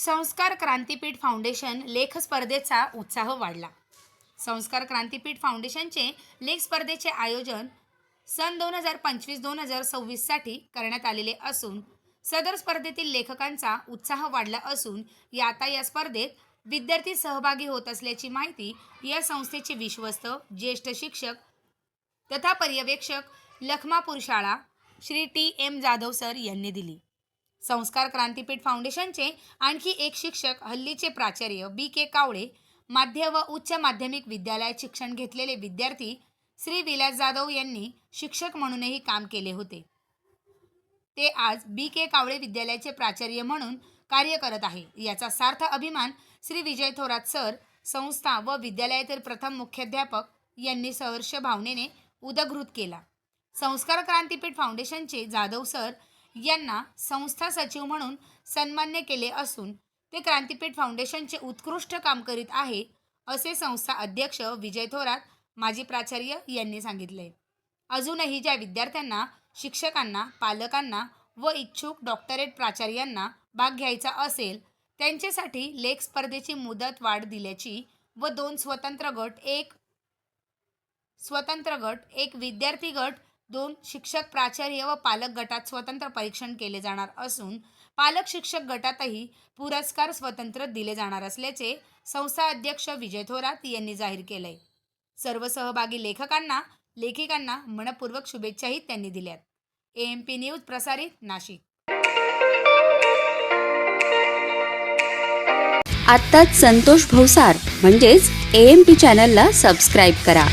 संस्कार क्रांतीपीठ फाउंडेशन लेख स्पर्धेचा उत्साह वाढला. संस्कार क्रांतीपीठ फाउंडेशनचे लेख स्पर्धेचे आयोजन सन दोन हजार पंचवीस दोन हजार सव्वीससाठी करण्यात आलेले असून सदर स्पर्धेतील लेखकांचा उत्साह वाढला असून या आता या स्पर्धेत विद्यार्थी सहभागी होत असल्याची माहिती या संस्थेचे विश्वस्त ज्येष्ठ शिक्षक तथा पर्यवेक्षक लखमापूर शाळा Shri T M Jadhav sir यांनी दिली. संस्कार क्रांतीपीठ फाउंडेशनचे आणखी एक शिक्षक हल्लीचे प्राचार्य बी के कावळे माध्य व उच्च माध्यमिक विद्यालयात शिक्षण घेतलेले विद्यार्थी श्री विलास जाधव यांनी शिक्षक म्हणूनही काम केले होते. ते आज बी के कावळे विद्यालयाचे प्राचार्य म्हणून कार्य करत आहे. याचा सार्थ अभिमान श्री विजय थोरात सर संस्था व विद्यालयातील प्रथम मुख्याध्यापक यांनी सहर्ष भावनेने उदगृत केला. संस्कार क्रांतीपीठ फाउंडेशनचे जाधव सर यांना संस्था सचिव म्हणून सन्मान्य केले असून ते क्रांतीपीठ फाउंडेशनचे उत्कृष्ट काम करीत आहे असे संस्था अध्यक्ष विजय थोरात माजी प्राचार्य यांनी सांगितले. अजूनही ज्या विद्यार्थ्यांना शिक्षकांना पालकांना व इच्छुक डॉक्टरेट प्राचार्यांना भाग घ्यायचा असेल त्यांच्यासाठी लेख स्पर्धेची मुदत वाढ दिल्याची व दोन स्वतंत्र गट एक स्वतंत्र गट एक विद्यार्थी गट दोन शिक्षक प्राचार्य व पालक गटात स्वतंत्र परीक्षण केले जाणार असून पालक शिक्षक गटातही पुरस्कार स्वतंत्र दिले जाणार असल्याचे संस्था अध्यक्ष विजय थोरात यांनी जाहीर केलंय. सर्व सहभागी लेखकांना लेखिकांना मनपूर्वक शुभेच्छाही त्यांनी दिल्यात. ए एम पी न्यूज प्रसारित नाशिक. आत्ताच संतोष भवसार म्हणजेच ए एम पी चॅनलला सबस्क्राईब करा.